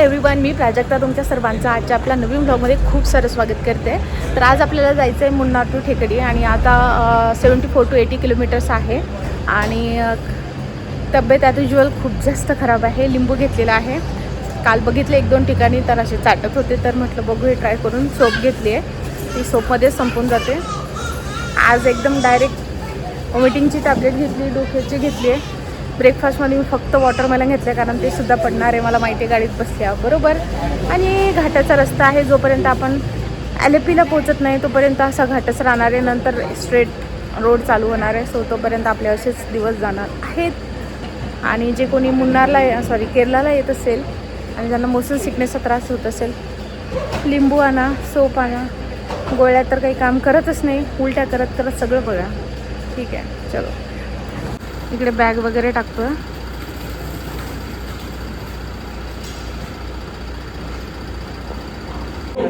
Everyone मी प्राजक्ता तुमच्या सर्वांचं आजच्या आपल्या नवीन ब्लॉगमध्ये खूप सारं स्वागत करते. तर आज आपल्याला जायचं आहे मुन्नार टू ठेकडी आणि आता seventy four two eighty kilometres आहे. आणि तब्येत आता ज्युअल खूप जास्त खराब आहे. लिंबू घेतलेला आहे. काल बघितले एक दोन ठिकाणी तर असे चाटत होते. तर म्हटलं बघू हे ट्राय करून सोप घेतली आहे ती सोपमध्येच संपून जाते. आज एकदम डायरेक्ट वॉमिटिंगची टॅबलेट घेतली डोक्याची घेतली आहे ब्रेकफास्टमध्ये मी फक्त वॉटरमेलन घेतलं कारण ते सुद्धा पडणार आहे मला माहिती आहे गाडीत बसल्या बरोबर? आणि घाटाचा रस्ता आहे जोपर्यंत आपण एलेपीला पोचत नाही तोपर्यंत असा घाटच राहणार आहे नंतर स्ट्रेट रोड चालू होणार आहे सो तोपर्यंत आपले असेच दिवस जाणार आहेत. आणि जे कोणी मुन्नारला सॉरी केरलाला येत असेल आणि ज्यांना मोसन सिकनेसचा त्रास होत असेल लिंबू आणा सोप आणा गोळ्या तर काही काम करतच नाही उलट्या करत करत सगळं बघा. ठीक आहे चलो. इकडे बॅग वगैरे टाकतो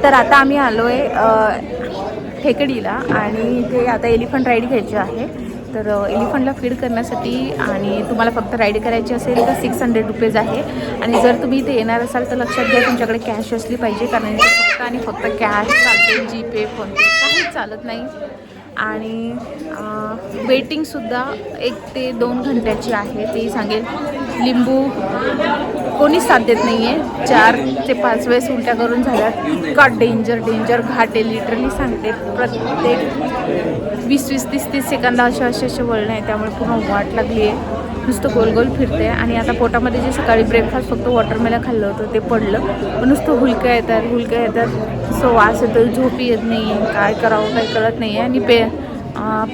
तर आता आम्ही आलो आहे ठेकडीला आणि ते आता एलिफंट राईड घ्यायची आहे. तर एलिफंटला फीड करण्यासाठी आणि तुम्हाला फक्त राईड करायची असेल तर सिक्स हंड्रेड रुपीज आहे. आणि जर तुम्ही इथे येणार असाल तर लक्षात घ्या तुमच्याकडे कॅश असली पाहिजे कारण फक्त आणि फक्त कॅश चालते जीपे फोनपे काहीच चालत नाही. आणि वेटिंगसुद्धा एक ते दोन घंट्याची आहे. ते सांगेल लिंबू कोणीच साथ देत नाही आहे चार ते पाच वेळेस उलट्या करून झाल्यात. इतका डेंजर डेंजर घाट आहे. लिटरली सांगते प्रत्येक वीस वीस तीस तीस सेकंदा असे असे असे वळणं आहे. त्यामुळे पूर्ण वाट लागली आहे नुसतं गोल गोल फिरते आणि आता पोटामध्ये जे सकाळी ब्रेकफास्ट फक्त वॉटरमेला खाल्लं होतं ते पडलं. पण नुसतं हुलक्या येतात हुलक्या येतात. सो वास येतो झोप येत नाही काय करावं काही कळत नाही आहे आणि पे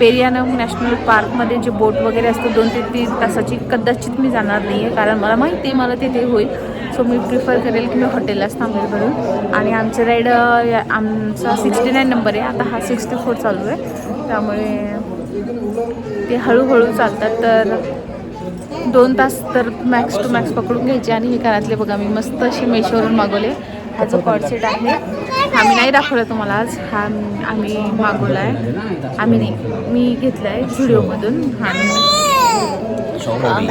पेरियानम नॅशनल पार्कमध्ये जे बोट वगैरे असतं दोन ते तीन तासाची कदाचित मी जाणार नाही आहे कारण मला माहिती आहे मला तिथे होईल. सो मी प्रिफर करेल की मी हॉटेललाच थांबेल भरून आणि आमचे राईड आमचा सिक्स्टी नाईन नंबर आहे. आता हा सिक्स्टी फोर चालू आहे. त्यामुळे ते हळूहळू चालतात. तर दोन तास तर मॅक्स टू मॅक्स पकडून घ्यायचे. आणि हे घरातले बघा मी मस्त असे मेशोवरून मागवले. हा जो कॉड सेट आहे हा मी नाही दाखवला तुम्हाला आज. हा आम्ही मागवला आहे आम्ही नाही मी घेतला आहे झुडिओमधून आणि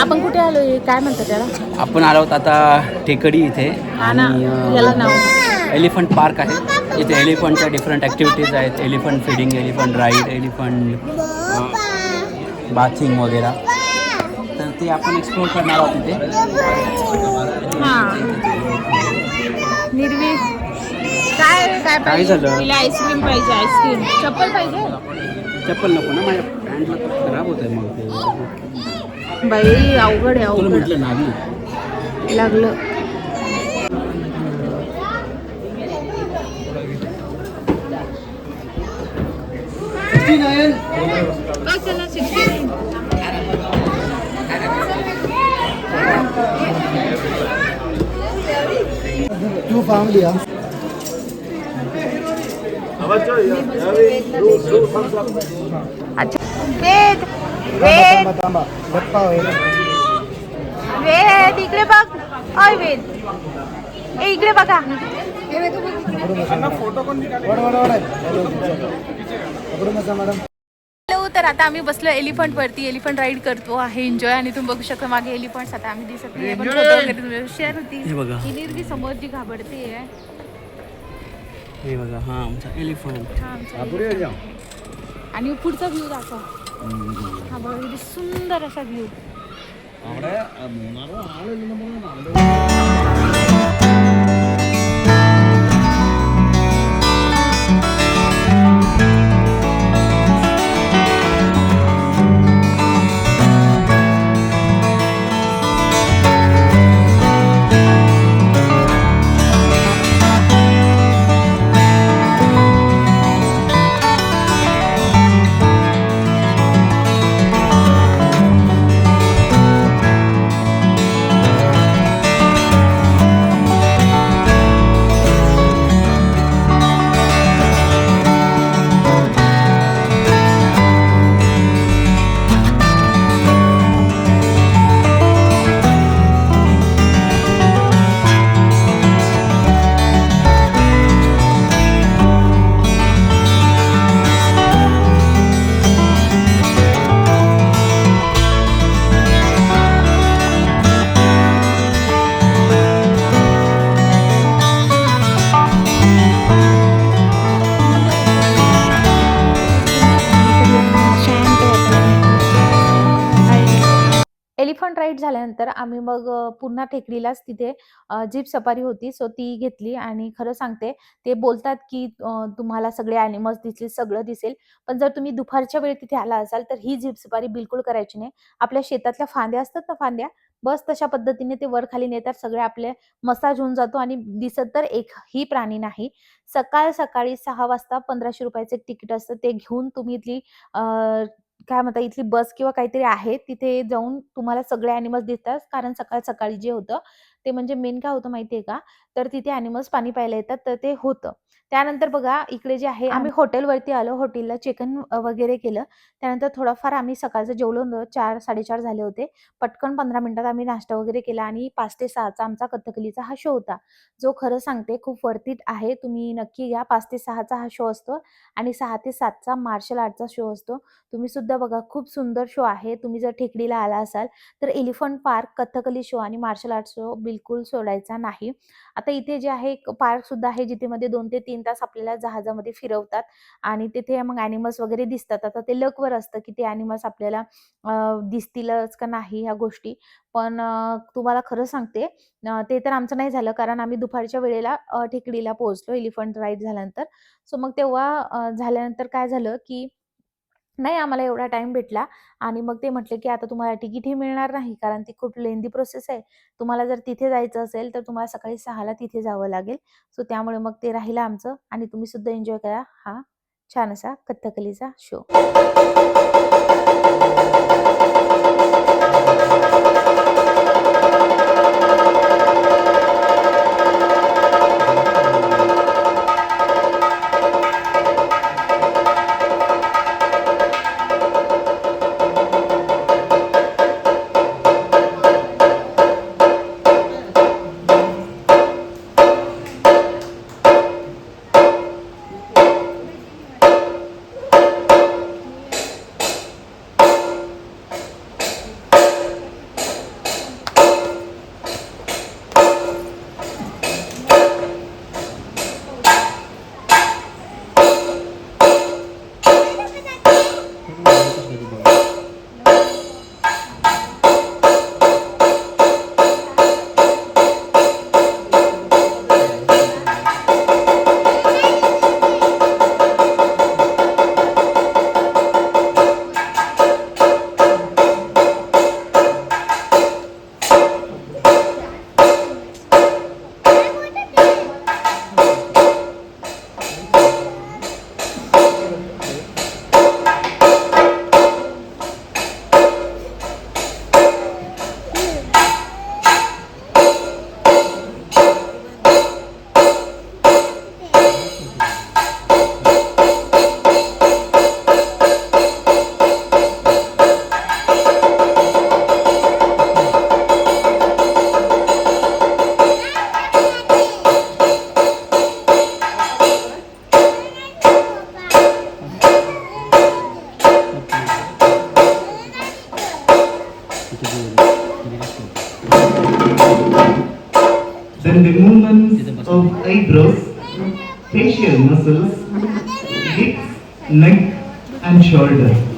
आपण कुठे आलो काय म्हणतात त्याला? आपण आलो आता टेकडी इथे. आणि याला नाव. एलिफंट पार्क आहे. इथे एलिफंटच्या डिफरंट ॲक्टिव्हिटीज आहेत. Elephant feeding elephant ride elephant bathing वगैरे. ते आपण एक्सप्लोर करणार आहोत इथे. हां. निर्वी काय काय काय झालं? तिला आईस्क्रीम पाहिजे आईस्क्रीम चप्पल पाहिजे? चप्पल नको ना माझ्या पॅन्टला खराब होत आहे मग ते. बाई अवघड आहे तुला अवघड. म्हटलं नाही लागलं. काय चला, 69. टू फॅमिली हा अच्छा. वेद इकडे बघ. अय वेद. ए इकडे बघा. पकडून बसा मॅडम. तर आता आम्ही बसलो एलिफंट वरती एलिफंट राईड करतो आहे एन्जॉय. आणि तुम्ही बघू शकता मागे एलिफंट आता आम्ही दिसत नाही पण photo वगैरे तुम्ही शेअर होती बघा. निर्गी समोर जी घाबरते हे बघा हां आमचा एलिफंट. हा आमचा आणि पुढचा व्ह्यू दाखव. हा बघा किती सुंदर असा व्ह्यू राईड अ, टेकडीलाच तिथे जीप सफारी होती. सो ती घेतली आणि खरं सांगते ते बोलतात की तुम्हाला सगळे ॲनिमल्स दिसतील सगळं दिसेल. पण जर तुम्ही दुपारच्या वेळी तिथे आला असाल तर ही जीप सफारी बिलकुल करायची नाही. आपल्या शेतातल्या फांद्या असतात ना फांद्या बस तशा पद्धतीने ते वर खाली नेतात. सगळे आपले मसाज होऊन जातो आणि दिसत तर एकही प्राणी नाही. सकाळ सकाळी सहा वाजता पंधराशे रुपयाचं एक तिकीट असतं. ते घेऊन तुम्ही इथली काय म्हणता इथली बस किंवा काहीतरी आहे तिथे जाऊन तुम्हाला सगळे ॲनिमल्स दिसतात. कारण सकाळ सकाळी जे होतं ते म्हणजे मेन काय होतं माहिती आहे का? तर तिथे ॲनिमल्स पाणी प्यायला येतात तर ते होतं. त्यानंतर बघा इकडे जे आहे आम्ही हॉटेलवरती आलो हॉटेलला चिकन वगैरे केलं. त्यानंतर थोडंफार आम्ही सकाळचं जेवलो होतो चार साडेचार झाले होते. पटकन पंधरा मिनिटात आम्ही नाश्ता वगैरे केला आणि पाच ते सहाचा आमचा कथकलीचा हा शो होता. जो खरं सांगते खूप वर्थित आहे. तुम्ही नक्की घ्या पाच ते सहाचा हा शो असतो आणि सहा ते सातचा मार्शल आर्टचा शो असतो. तुम्ही सुद्धा बघा खूप सुंदर शो आहे. तुम्ही जर टेकडीला आला असाल तर एलिफंट पार्क कथकली शो आणि मार्शल आर्ट शो बिलकुल बिलकुल सोडायचा नाही. आता इथे जे आहे एक पार्क सुद्धा आहे जिथे मध्ये दोन ते तीन तास आपल्याला जहाजामध्ये फिरवतात आणि तिथे मग अॅनिमल्स वगैरे दिसतात. आता ते लकवर असतं की ते अॅनिमल्स आपल्याला दिसतीलच का नाही ह्या गोष्टी. पण तुम्हाला खरं सांगते ते तर आमचं नाही झालं कारण आम्ही दुपारच्या वेळेला टेकडीला पोहोचलो एलिफंट राईड झाल्यानंतर. सो मग तेव्हा झाल्यानंतर काय झालं की नाही आम्हाला एवढा टाईम भेटला. आणि मग ते म्हटले की आता तुम्हाला तिकीटही मिळणार नाही कारण ती खूप लेंदी प्रोसेस आहे. तुम्हाला जर तिथे जायचं असेल तर तुम्हाला सकाळी सहाला तिथे जावं लागेल. सो त्यामुळे मग ते राहिलं आमचं. आणि तुम्ही सुद्धा एन्जॉय करा हा छान असा कथ्थकलीचा show Then the movements of eyebrows, facial muscles, lips, neck and shoulder.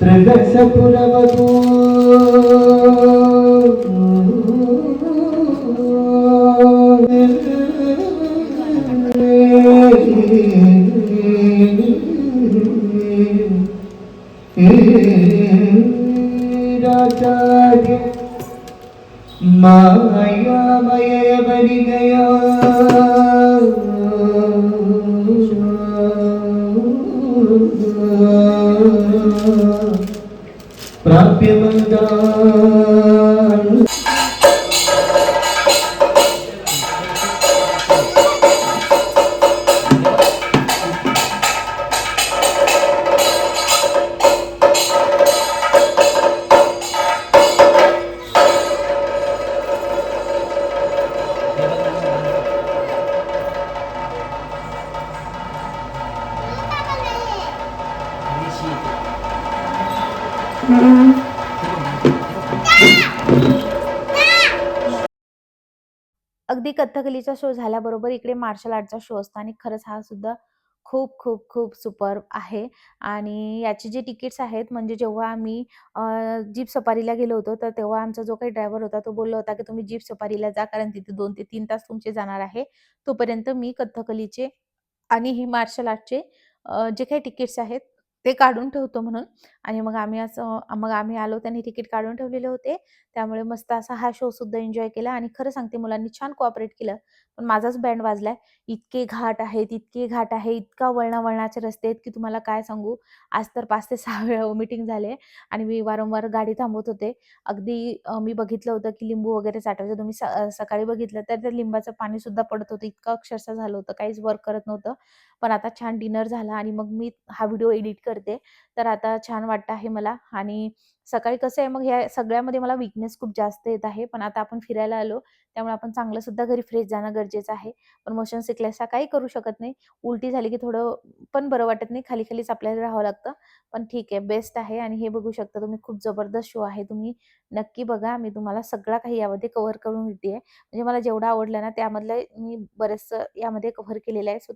ത്രിദശപുരവതൂ രാജാര്യ മായാമയ വരികയാ പ്രാപ്യമന്താ? कथकलीचा शो झाल्याबरोबर इकडे मार्शल आर्टचा शो असतो आणि खरंच हा सुद्धा खूप खूप खूप सुपर आहे. आणि याचे जे तिकीट्स आहेत म्हणजे जेव्हा आम्ही जीप सफारीला गेलो होतो तर तेव्हा आमचा जो काही ड्रायव्हर होता तो बोलला होता की तुम्ही जीप सफारीला जा कारण तिथे दोन ते तीन तास तुमचे जाणार आहे. तोपर्यंत मी कथ्थकलीचे आणि ही मार्शल आर्टचे जे काही तिकीट्स आहेत ते काढून ठेवतो म्हणून. आणि मग आम्ही असं मग आम्ही आलो त्यांनी तिकीट काढून ठेवलेले होते. त्यामुळे मस्त असा हा शो सुद्धा एन्जॉय केला. आणि खरं सांगते मुलांनी छान कोऑपरेट केलं. पण माझाच बँड वाजलाय. इतके घाट आहेत इतके घाट आहे इतका वळणा वळणाचे रस्ते आहेत की तुम्हाला काय सांगू? आज तर पाच ते सहा वेळा मिटिंग झाले. आणि मी वारंवार गाडी थांबवत होते. अगदी मी बघितलं होतं की लिंबू वगैरे साठवायचं. तुम्ही स- सकाळी बघितलं तर त्या लिंबाचं पाणी सुद्धा पडत होतं. इतकं अक्षरशः झालं होतं. काहीच वर्क करत नव्हतं. पण आता छान डिनर झाला. आणि मग मी हा व्हिडिओ एडिट करते. तर आता छान वाटतं आहे मला. आणि सकाळी कसं आहे मग ह्या सगळ्यामध्ये मला विकनेस खूप जास्त येत आहे. पण आता आपण फिरायला आलो त्यामुळे आपण चांगलं सुद्धा घरी फ्रेश जाणं गरजेचं आहे. पण मोशन सिकलेसला काही करू शकत नाही. उलटी झाली की थोडं पण बरं वाटत नाही. खाली खालीच आपल्याला राहावं लागतं. पण ठीक आहे बेस्ट आहे. आणि हे बघू शकता तुम्ही खूप जबरदस्त शो आहे. तुम्ही नक्की बघा. मी तुम्हाला सगळा काही यामध्ये कव्हर करून देते. म्हणजे मला जेवढं आवडलं ना त्यामधलं मी बरेचसं यामध्ये कव्हर केलेलं आहे. सो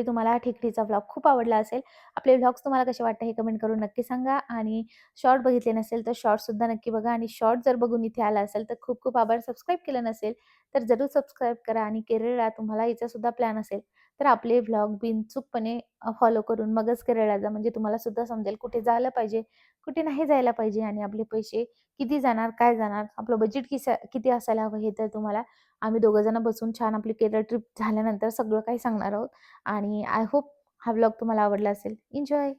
होप तुम्हाला ठिकठीचा व्लॉग खूप आवडला असेल आपले व्लॉग्स तुम्हाला कसे वाटतं हे कमेंट करून नक्की सांगा. आणि शॉर्ट बघितले नसेल तर शॉर्टसुद्धा नक्की बघा. आणि शॉर्ट जर बघून इथे आला असेल तर खूप खूप आभार. सबस्क्राईब केलं नसेल तर जरूर सबस्क्राईब करा. आणि केरळला तुम्हाला याचासुद्धा प्लॅन असेल तर आपले व्लॉग बिनचूकपणे फॉलो करून मगच केरळला जा. म्हणजे तुम्हाला सुद्धा समजेल कुठे जायला पाहिजे. कुठे नाही जायला पाहिजे आणि आपले पैसे किती जाणार काय जाणार आपलं बजेट किसा किती असायला हवं हे तर तुम्हाला आम्ही दोघं जण बसून छान आपली केरळ ट्रिप झाल्यानंतर सगळं काही सांगणार आहोत. आणि आय होप हा ब्लॉग तुम्हाला आवडला असेल. एन्जॉय